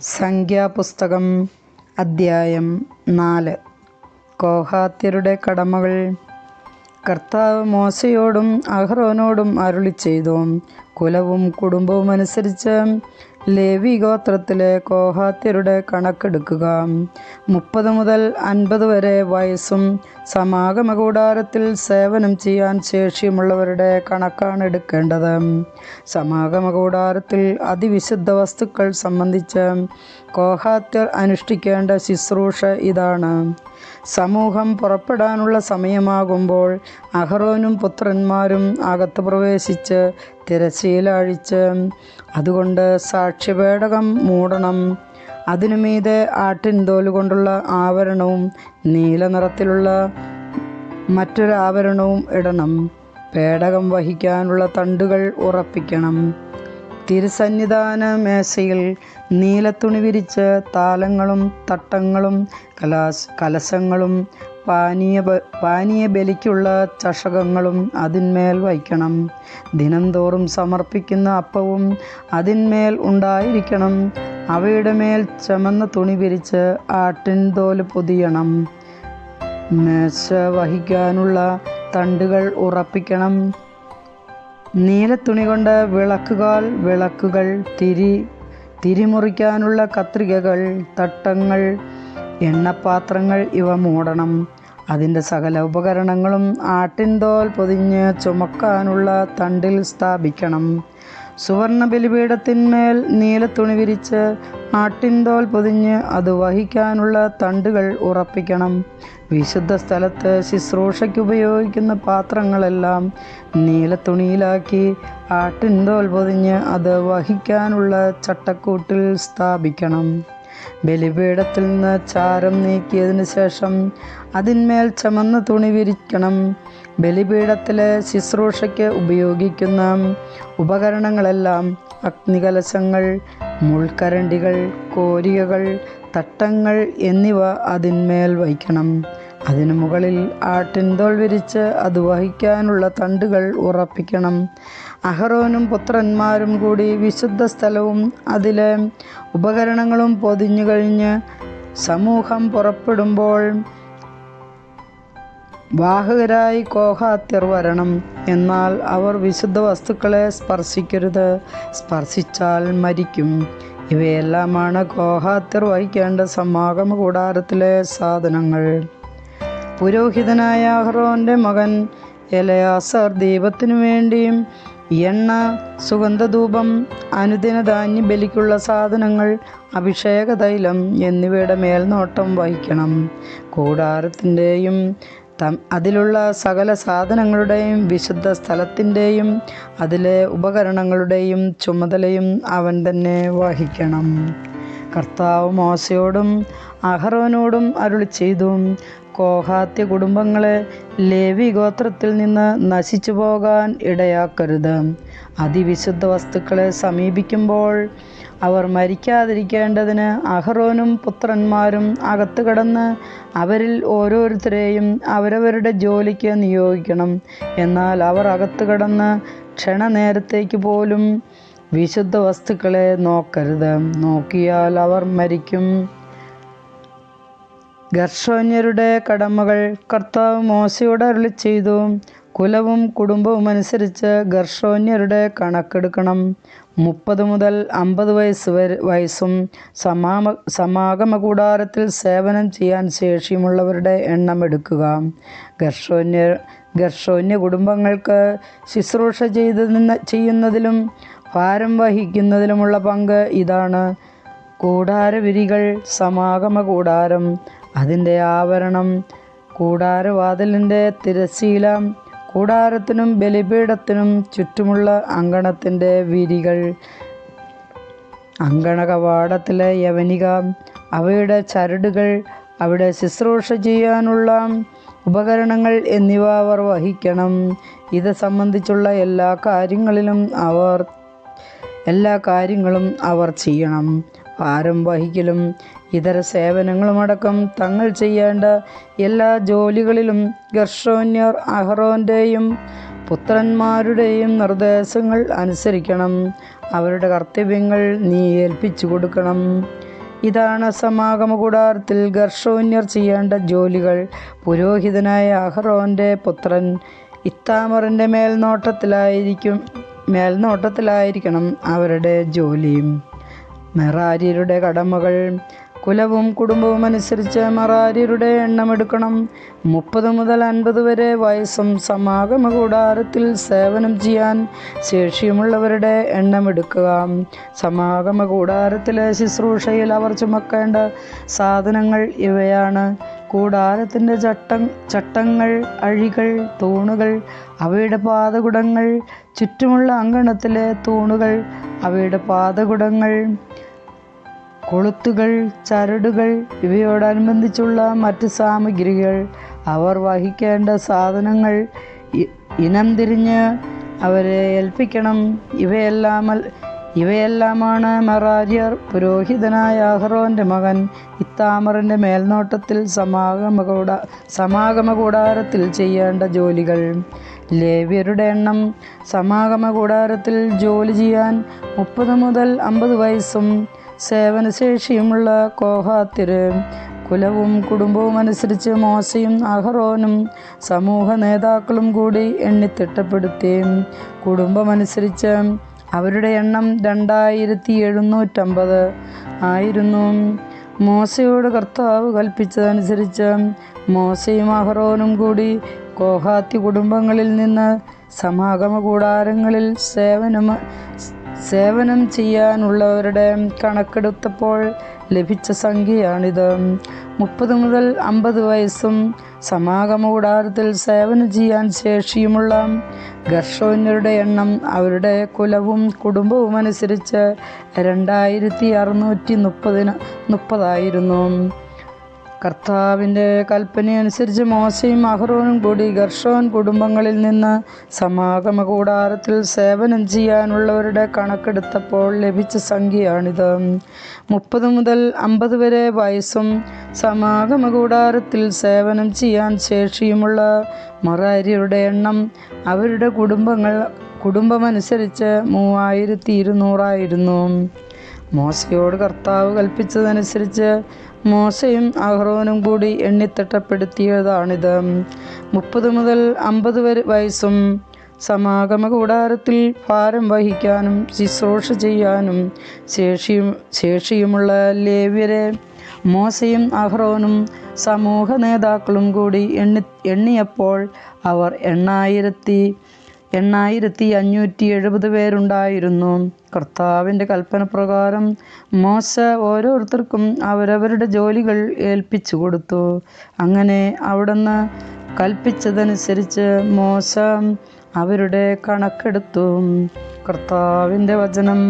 സംഖ്യാപുസ്തകം അദ്ധ്യായം നാല്. കോഹാത്യരുടെ കടമകൾ. കർത്താവ് മോശയോടും അഹ്റോനോടും അരുളി ചെയ്തു. കുലവും കുടുംബവും അനുസരിച്ച് ലേവി ഗോത്രത്തിലെ കോഹാത്യരുടെ കണക്കെടുക്കുക. മുപ്പത് മുതൽ അൻപത് വരെ വയസ്സും സമാഗമ കൂടാരത്തിൽ സേവനം ചെയ്യാൻ ശേഷിയുമുള്ളവരുടെ കണക്കാണ് എടുക്കേണ്ടത്. സമാഗമ കൂടാരത്തിൽ അതിവിശുദ്ധ വസ്തുക്കൾ സംബന്ധിച്ച് കോഹാത്യർ അനുഷ്ഠിക്കേണ്ട ശുശ്രൂഷ ഇതാണ്. സമൂഹം പുറപ്പെടാനുള്ള സമയമാകുമ്പോൾ അഹറോനും പുത്രന്മാരും അകത്ത് പ്രവേശിച്ച് തിരശ്ശീല അഴിച്ച് അതുകൊണ്ട് സാക്ഷ്യപേടകം മൂടണം. അതിനുമീതെ ആട്ടിൻ കൊണ്ടുള്ള ആവരണവും നീല നിറത്തിലുള്ള മറ്റൊരു ആവരണവും ഇടണം. പേടകം വഹിക്കാനുള്ള തണ്ടുകൾ ഉറപ്പിക്കണം. തിരുസന്നിധാന മേശയിൽ നീലത്തുണി വിരിച്ച് താലങ്ങളും തട്ടങ്ങളും കലാസ് കലശങ്ങളും പാനീയ പാനീയ ബലിക്കുള്ള ചഷകങ്ങളും അതിന്മേൽ വയ്ക്കണം ദിനംതോറും സമർപ്പിക്കുന്ന അപ്പവും അതിന്മേൽ ഉണ്ടായിരിക്കണം. അവയുടെ ചമന്ന തുണി വിരിച്ച് ആട്ടിൻ തോൽ പൊതിയണം. മേശ വഹിക്കാനുള്ള തണ്ടുകൾ ഉറപ്പിക്കണം. നീലത്തുണി കൊണ്ട് വിളക്കുകാൽ വിളക്കുകൾ തിരി തിരിമുറിക്കാനുള്ള കത്രികകൾ തട്ടങ്ങൾ എണ്ണപാത്രങ്ങൾ ഇവ മൂടണം. അതിന്റെ സകല ഉപകരണങ്ങളും ആട്ടിൻതോൽ പൊതിഞ്ഞ് ചുമക്കാനുള്ള തണ്ടിൽ സ്ഥാപിക്കണം. സുവർണ ബലിപീഠത്തിന്മേൽ നീലത്തുണി വിരിച്ച് ആട്ടിൻതോൽ പൊതിഞ്ഞ് അത് വഹിക്കാനുള്ള തണ്ടുകൾ ഉറപ്പിക്കണം. വിശുദ്ധ സ്ഥലത്ത് ശുശ്രൂഷയ്ക്ക് ഉപയോഗിക്കുന്ന പാത്രങ്ങളെല്ലാം നീലത്തുണിയിലാക്കി ആട്ടിൻതോൽ പൊതിഞ്ഞ് അത് വഹിക്കാനുള്ള ചട്ടക്കൂട്ടിൽ സ്ഥാപിക്കണം. ബലിപീഠത്തിൽ നിന്ന് ചാരം നീക്കിയതിന് ശേഷം അതിന്മേൽ ചമന്ന തുണി വിരിക്കണം. ബലിപീഠത്തിലെ ശുശ്രൂഷയ്ക്ക് ഉപയോഗിക്കുന്ന ഉപകരണങ്ങളെല്ലാം അഗ്നികലശങ്ങൾ മുൾക്കരണ്ടികൾ കോരികകൾ തട്ടങ്ങൾ എന്നിവ അതിന്മേൽ വയ്ക്കണം. അതിനു മുകളിൽ ആട്ടിൻതോൾ വിരിച്ച് അത് വഹിക്കാനുള്ള തണ്ടുകൾ ഉറപ്പിക്കണം. അഹറോനും പുത്രന്മാരും കൂടി വിശുദ്ധ സ്ഥലവും അതിലെ ഉപകരണങ്ങളും പൊതിഞ്ഞു കഴിഞ്ഞ് സമൂഹം പുറപ്പെടുമ്പോൾ വാഹകരായി കോഹാത്യർ വരണം. എന്നാൽ അവർ വിശുദ്ധ വസ്തുക്കളെ സ്പർശിക്കരുത്. സ്പർശിച്ചാൽ മരിക്കും. ഇവയെല്ലാമാണ് കോഹാത്യർ വഹിക്കേണ്ട സമാഗമ കൂടാരത്തിലെ സാധനങ്ങൾ. പുരോഹിതനായ അഹ്റോന്റെ മകൻ എലയാസർ ദീപത്തിനു വേണ്ടിയും എണ്ണ സുഗന്ധധൂപം അനുദിന ധാന്യ ബലിക്കുള്ള സാധനങ്ങൾ അഭിഷേക തൈലം എന്നിവയുടെ മേൽനോട്ടം വഹിക്കണം. കൂടാരത്തിന്റെയും അതിലുള്ള സകല സാധനങ്ങളുടെയും വിശുദ്ധ സ്ഥലത്തിന്റെയും അതിലെ ഉപകരണങ്ങളുടെയും ചുമതലയും അവൻ തന്നെ വഹിക്കണം. കർത്താവ് മോശയോടും അഹറോനോടും അരുളി ചെയ്തു കോഹാത്യ കുടുംബങ്ങളെ ലേവി ഗോത്രത്തിൽ നിന്ന് നശിച്ചു പോകാൻ ഇടയാക്കരുത്. അതിവിശുദ്ധ വസ്തുക്കളെ സമീപിക്കുമ്പോൾ അവർ മരിക്കാതിരിക്കേണ്ടതിന് അഹ്റോനും പുത്രന്മാരും അകത്തു കടന്ന് അവരിൽ ഓരോരുത്തരെയും അവരവരുടെ ജോലിക്ക് നിയോഗിക്കണം. എന്നാൽ അവർ അകത്തു കടന്ന് ക്ഷണനേരത്തേക്ക് പോലും വിശുദ്ധ വസ്തുക്കളെ നോക്കരുത്. നോക്കിയാൽ അവർ മരിക്കും. ഗർഷോന്യരുടെ കടമകൾ കർത്താവ് മോശയോട് അരുളി ചെയ്തു. കുലവും കുടുംബവും അനുസരിച്ച് ഗർഷോന്യരുടെ കണക്കെടുക്കണം. മുപ്പത് മുതൽ അമ്പത് വയസ്സ് വരെ വയസ്സും സമാമ സമാഗമ കൂടാരത്തിൽ സേവനം ചെയ്യാൻ ശേഷിയുമുള്ളവരുടെ എണ്ണം എടുക്കുക. ഗർഷോന്യർ ഗർഷോന്യ കുടുംബങ്ങൾക്ക് ശുശ്രൂഷ ചെയ്ത ചെയ്യുന്നതിലും ഭാരം വഹിക്കുന്നതിലുമുള്ള പങ്ക് ഇതാണ്. കൂടാരവിരികൾ സമാഗമ കൂടാരം അതിന്റെ ആവരണം കൂടാരവാതിലിന്റെ തിരശീല കൂടാരത്തിനും ബലിപീഠത്തിനും ചുറ്റുമുള്ള അങ്കണത്തിന്റെ വിരികൾ. അങ്കണ കവാടത്തിലെ യവനിക അവയുടെ ചരടുകൾ അവിടെ ശുശ്രൂഷ ചെയ്യാനുള്ള ഉപകരണങ്ങൾ എന്നിവ അവർ വഹിക്കണം. ഇത് സംബന്ധിച്ചുള്ള എല്ലാ കാര്യങ്ങളിലും അവർ എല്ലാ കാര്യങ്ങളും അവർ ചെയ്യണം. ഭാരം വഹിക്കലും ഇതര സേവനങ്ങളുമടക്കം തങ്ങൾ ചെയ്യേണ്ട എല്ലാ ജോലികളിലും ഗർഷോന്യർ അഹ്റോന്റെയും പുത്രന്മാരുടെയും നിർദ്ദേശങ്ങൾ അനുസരിക്കണം. അവരുടെ കർത്തവ്യങ്ങൾ നീ ഏൽപ്പിച്ചു കൊടുക്കണം. ഇതാണ് സമാഗമ കൂടാരത്തിൽ ഗർഷോന്യർ ചെയ്യേണ്ട ജോലികൾ. പുരോഹിതനായ അഹറോന്റെ പുത്രൻ ഇത്താമറിന്റെ മേൽനോട്ടത്തിലായിരിക്കും മേൽനോട്ടത്തിലായിരിക്കണം അവരുടെ ജോലിയും മെറാരിയരുടെ കടമകൾ കുലവും കുടുംബവും അനുസരിച്ച് മറാരിയരുടെ എണ്ണമെടുക്കണം മുപ്പത് മുതൽ അൻപത് വരെ വയസ്സും സമാഗമ കൂടാരത്തിൽ സേവനം ചെയ്യാൻ ശേഷിയുമുള്ളവരുടെ എണ്ണമെടുക്കുക സമാഗമ കൂടാരത്തിലെ ശുശ്രൂഷയിൽ അവർ ചുമക്കേണ്ട സാധനങ്ങൾ ഇവയാണ്. കൂടാരത്തിന്റെ ചട്ടം ചട്ടങ്ങൾ അഴികൾ തൂണുകൾ അവയുടെ പാതകുടങ്ങൾ ചുറ്റുമുള്ള അങ്കണത്തിലെ തൂണുകൾ അവയുടെ പാതകുടങ്ങൾ കൊളുത്തുകൾ ചരടുകൾ ഇവയോടനുബന്ധിച്ചുള്ള മറ്റ് സാമഗ്രികൾ. അവർ വഹിക്കേണ്ട സാധനങ്ങൾ ഇനം തിരിഞ്ഞ് അവരെ ഏൽപ്പിക്കണം. ഇവയെല്ലാം ഇവയെല്ലാമാണ് മെറാര്യർ പുരോഹിതനായ അഹ്റോന്റെ മകൻ ഇത്താമറിന്റെ മേൽനോട്ടത്തിൽ സമാഗമ കൂട സമാഗമ കൂടാരത്തിൽ ചെയ്യേണ്ട ജോലികൾ. ലേവ്യരുടെ എണ്ണം സമാഗമ കൂടാരത്തിൽ ജോലി ചെയ്യാൻ മുപ്പത് മുതൽ അമ്പത് വയസ്സും സേവനശേഷിയുമുള്ള കോഹാത്തിര്. കുലവും കുടുംബവും അനുസരിച്ച് മോശയും അഹറോനും സമൂഹ നേതാക്കളും കൂടി എണ്ണിത്തിട്ടപ്പെടുത്തി കുടുംബമനുസരിച്ച് അവരുടെ എണ്ണം രണ്ടായിരത്തി എഴുന്നൂറ്റമ്പത് ആയിരുന്നു. മോശയോട് കർത്താവ് കൽപ്പിച്ചതനുസരിച്ച് മോശയും അഹറോനും കൂടി കോഹാത്തി കുടുംബങ്ങളിൽ നിന്ന് സമാഗമ കൂടാരങ്ങളിൽ സേവനം സേവനം ചെയ്യാനുള്ളവരുടെ കണക്കെടുത്തപ്പോൾ ലഭിച്ച സംഖ്യയാണിത്. മുപ്പത് മുതൽ അമ്പത് വയസ്സും സമാഗമ കൂടാരത്തിൽ സേവനം ചെയ്യാൻ ശേഷിയുമുള്ള ഗർഷോന്യരുടെ എണ്ണം അവരുടെ കുലവും കുടുംബവും അനുസരിച്ച് രണ്ടായിരത്തി അറുന്നൂറ്റി മുപ്പതിന് മുപ്പതായിരുന്നു. കർത്താവിന്റെ കൽപ്പനയനുസരിച്ച് മോശയും അഹ്റോനും കൂടി ഗർഷോൻ കുടുംബങ്ങളിൽ നിന്ന് സമാഗമ കൂടാരത്തിൽ സേവനം ചെയ്യാനുള്ളവരുടെ കണക്കെടുത്തപ്പോൾ ലഭിച്ച സംഖ്യയാണിത്. മുപ്പത് മുതൽ അമ്പത് വരെ വയസ്സും സമാഗമ കൂടാരത്തിൽ സേവനം ചെയ്യാൻ ശേഷിയുമുള്ള മറാരിയുടെ എണ്ണം അവരുടെ കുടുംബങ്ങൾ കുടുംബമനുസരിച്ച് മൂവായിരത്തി ഇരുന്നൂറായിരുന്നു. മോശയോട് കർത്താവ് കൽപ്പിച്ചതനുസരിച്ച് മോശയും അഹ്റോനും കൂടി എണ്ണിത്തിട്ടപ്പെടുത്തിയതാണിത്. മുപ്പത് മുതൽ അമ്പത് വരെ വയസ്സും സമാഗമ കൂടാരത്തിൽ ഭാരം വഹിക്കാനും ശുശ്രൂഷ ചെയ്യാനും ശേഷിയും ശേഷിയുമുള്ള ലേവ്യരെ മോശയും അഹ്റോനും സമൂഹ നേതാക്കളും കൂടി എണ്ണി എണ്ണിയപ്പോൾ അവർ എണ്ണായിരത്തി എണ്ണായിരത്തി അഞ്ഞൂറ്റി എഴുപത് പേരുണ്ടായിരുന്നു. കർത്താവിന്റെ കൽപ്പന പ്രകാരം മോശ ഓരോരുത്തർക്കും അവരവരുടെ ജോലികൾ ഏൽപ്പിച്ചു കൊടുത്തു. അങ്ങനെ അവിടുന്ന് കൽപ്പിച്ചതനുസരിച്ച് മോശ അവരുടെ കണക്കെടുത്തു. കർത്താവിന്റെ വചനം